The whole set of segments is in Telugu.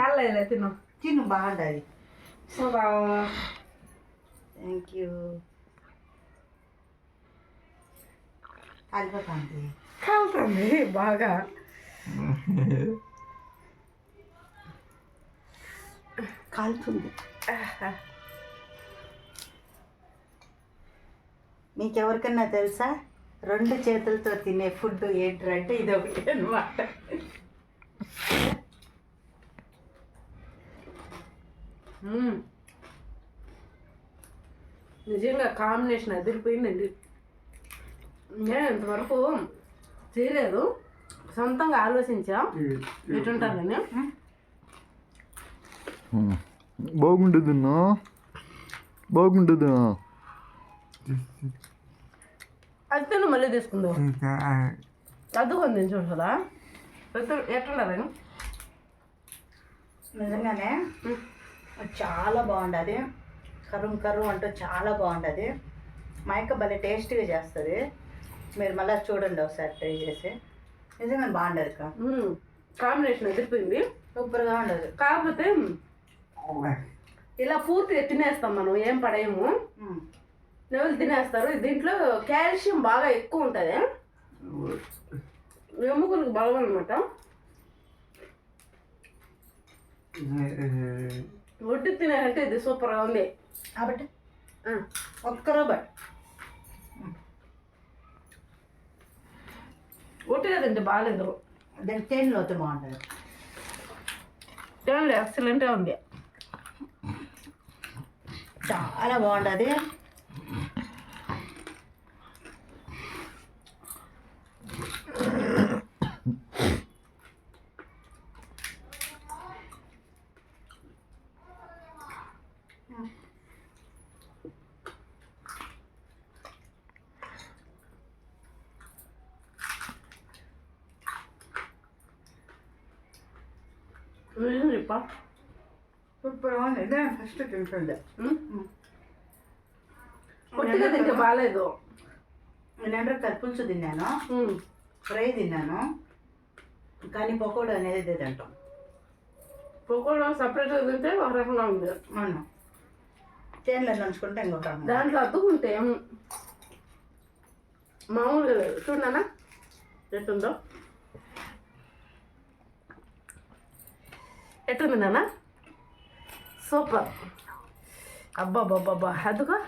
కళ్ళ తిను తిను బాగుంటుంది. సూపర్ థ్యాంక్ యూ కాలిపోతుంది. కాలుతుంది బాగా. కాలుతుంది. మీకెవరికన్నా తెలుసా? రెండు చేతులతో తినే ఫుడ్ ఏంటంటే ఇది ఒకటి అనమాట మ్మ్. నిజంగా కాంబినేషన్ అదిరిపోయిందండి. నేను ఇంతవరకు చేయలేదు. సొంతంగా ఆలోచించా. ఎటుంటుందని బాగుండదున్నా బాగుండదు అది తిను మళ్ళీ తీసుకుందాం. అద్దుకొని తిని కదా ఎట్లుండదని నిజంగానే? చాలా బాగుంటుంది కరుం కరుం అంటూ చాలా బాగుంటుంది మా యొక్క భలే టేస్టీగా చేస్తుంది. మీరు మళ్ళీ చూడండి ఒకసారి ట్రై చేసి. నిజంగా బాగుండదు కాంబినేషన్ అదిరిపోయింది సూపర్గా ఉండదు. కాకపోతే ఇలా పూర్తిగా తినేస్తాం మనం ఏం పడేయము. నెవలు తినేస్తారు? దీంట్లో కాల్షియం బాగా ఎక్కువ ఉంటుంది. ఎముకలకు బలం అనమాట ఒడ్డు తినాలంటే ఇది సూపర్గా ఉంది. కాబట్టి? ఒక్క రూపాయి. ఒట్టిగా తింటే బాగాలేదు. దాని తేనెలో అయితే బాగుంటుంది. తినండి ఎక్సలెంట్గా ఉంది. చాలా బాగుంటుంది. సూపర్గా ఉంది ఇదే ఫస్ట్ తింటుంది ఒట్టిగా తింటే బాగాలేదు నేను కల్పుల్స్ తిన్నాను ఫ్రై తిన్నాను కానీ పకోడా అనేది ఇదే తింటాం పకోడా సపరేట్గా తింటే ఒక రకంగా ఉంది అవును తేనెలో నంచుకుంటే ఇంకొక. దాంట్లో అద్దుకుంటే మామూలుగా చూడనా ఎట్టుందో ఎట్టుంది నాన్న? సూపర్. అబ్బా బాబా అదుగా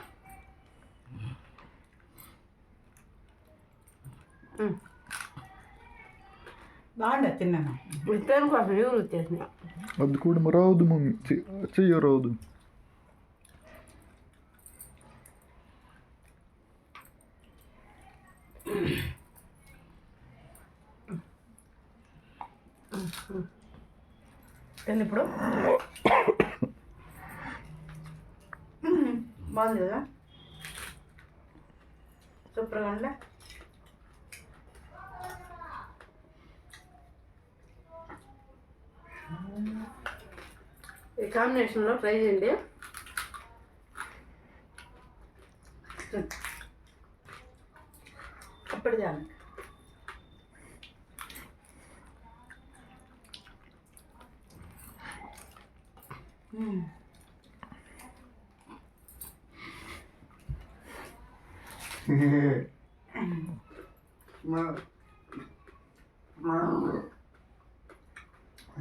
బాగుండదు తిన్నాను ఇద్దరు కోసం ఎవరు వచ్చేసినాయి అది కూడా రాదు మమ్మీ. చె- చెయ్యరాదు తిని ఇప్పుడు? బాగుంది కదా? సూపర్గా ఉండే ఈ కాంబినేషన్లో ట్రై చేయండి. అప్పుడు చాలు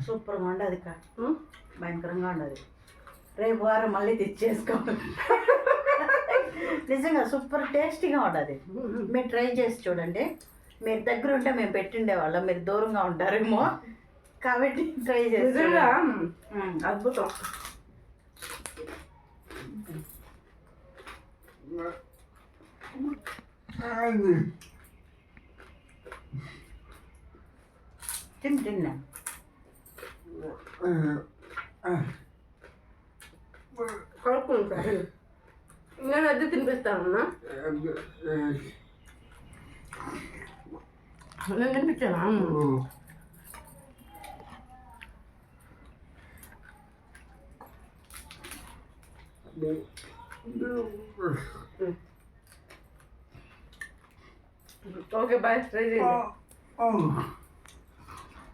సూపర్గా ఉండదు ఉం? భయంకరంగా ఉండదు. రేపు వారం మళ్ళీ తెచ్చేసుకోవాలి. నిజంగా సూపర్ టేస్టీగా ఉంటుంది మీరు ట్రై చేసి చూడండి. మీరు దగ్గర ఉంటే మేము పెట్టిండే వాళ్ళం. మీరు దూరంగా ఉంటారేమో. కాబట్టి ట్రై చేసి నిజంగా? చూడండి. ఉం. అద్భుతం తిని తిన్నా కలుపుకుని సార్ నేను అద్దె తినిపిస్తానన్నా నేను తినిపించానా ఓకే బాయ్ ట్రై చేయండి